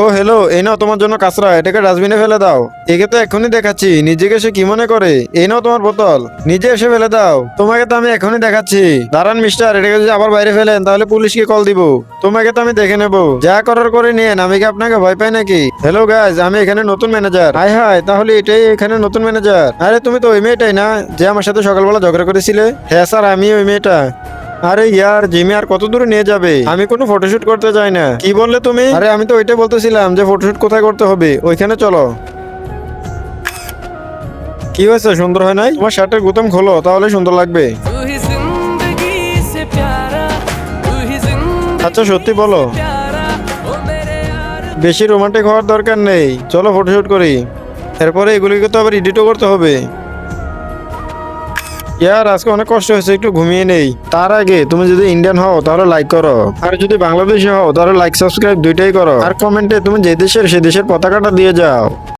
ও hello এই নাও তোমার জন্য কাঁচরা, এটাকে ডাস্টবিনে ফেলে দাও। একে তো এখনই দেখাচ্ছি, নিজেকে সে কি মনে করে? এই নাও তোমার বোতল, নিজে এসে ফেলে দাও। তোমাকে তো আমি এখনই দেখাচ্ছি। দাঁড়ান মিস্টার এটাকে যদি আবার বাইরে ফেলেন, তাহলে পুলিশকে কল দিব। তোমাকে তো আমি দেখে নেব। যা করার করে নিয়েন, আমি কি আপনাকে ভয় পাই নাকি? হ্যালো গাইজ আমি এখানে নতুন ম্যানেজার হাই হাই তাহলে এটাই এখানে নতুন ম্যানেজার আরে, তুমি তো ওই মেয়েটাই না, যে আমার সাথে সকালবেলা ঝগড়া করেছিলে? হ্যাঁ স্যার আমি ওই মেয়েটা। আরে ইয়ার জিমে আর কত দূরে নিয়ে যাবে? আমি কোনো ফটোশুট করতে চাই না। কি বললে তুমি? আরে আমি তো ওইটাই বলতেছিলাম যে ফটোশুট কোথায় করতে হবে। ওইখানে চলো। কি হয়েছে? সুন্দর হয় নাই? তোমার শার্টের গুতম খোলো তাহলে সুন্দর লাগবে। আচ্ছা সত্যি বলো। বেশি রোমান্টিক হওয়ার দরকার নেই। চলো ফটোশুট করি। এরপরে এগুলিকে তো আবার এডিটও করতে হবে। ইয়ার, আজকে অনেক কষ্ট হয়েছে, একটু ঘুমিয়ে নেই। তার আগে তুমি যদি ইন্ডিয়ান হও, তাহলে লাইক করো। আর যদি বাংলাদেশে হও, তাহলে লাইক সাবস্ক্রাইব দুইটাই করো। আর কমেন্টে তুমি যে দেশের, সে দেশের পতাকাটা দিয়ে যাও।